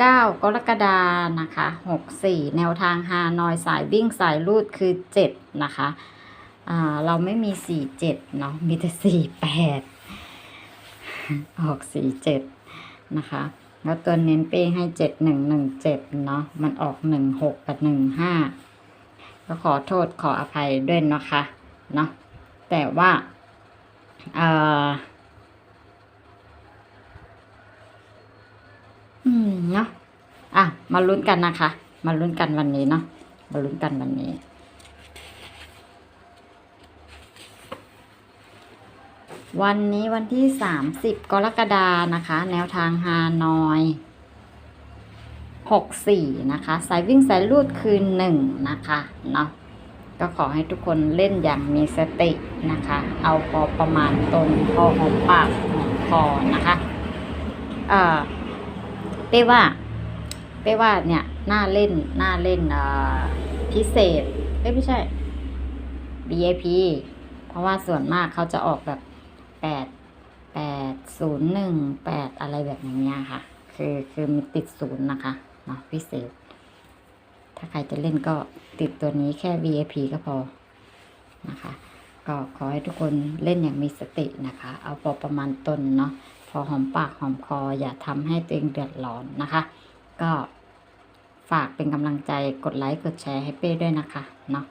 9 กรกฎานะคะ 64 แนวทางฮานอยสายวิ่งสายรูดคือ 7 นะคะอ่าเราไม่มี 47 เนาะมีแต่ 48 ออก 47 นะคะ แล้วตัวเน้นเป้ให้ 7117 เนาะมันออก 16 กับ 15 ก็ขอโทษขออภัยด้วยนะคะเนาะแต่ว่าเอ่อ อืมเนาะอะ มาลุ้นกันนะคะ มาลุ้นกันวันนี้เนาะมาลุ้นกันวันนี้วันนี้วันที่สามสิบกรกฎานะคะ แนวทางฮานอยหกสี่นะคะ สายวิ่งสายลูดคือหนึ่งนะคะเนาะก็ขอให้ทุกคนเล่นอย่างมีสตินะคะ เอาพอประมาณตรงพอหอมปากหอมคอนะคะ เอ่อ เป้ว่าเป้ว่าเนี่ยน่าเล่นน่าเล่นเออพิเศษเอ้ไม่ใช่ VIP เพราะว่าส่วนมากเขาจะออกแบบแปดแปดศูนย์หนึ่งแปดอะไรแบบอย่างเงี้ค่ะ คือคือมีติดศูนย์นะคะเนาะพิเศษ ถ้าใครจะเล่นก็ติดตัวนี้แค่ VIP ก็พอนะคะ ก็ขอให้ทุกคนเล่นอย่างมีสตินะคะ เอาพอประมาณตนเนาะ อหอมปากหอมคออย่าทำให้ตัวเองเดือดร้อนนะคะ ก็ฝากเป็นกำลังใจกดไลค์กดแชร์ให้เป้ด้วยนะคะเนาะ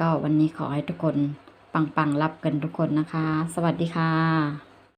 ก็วันนี้ขอให้ทุกคนปังๆรับกันทุกคนนะคะ สวัสดีค่ะ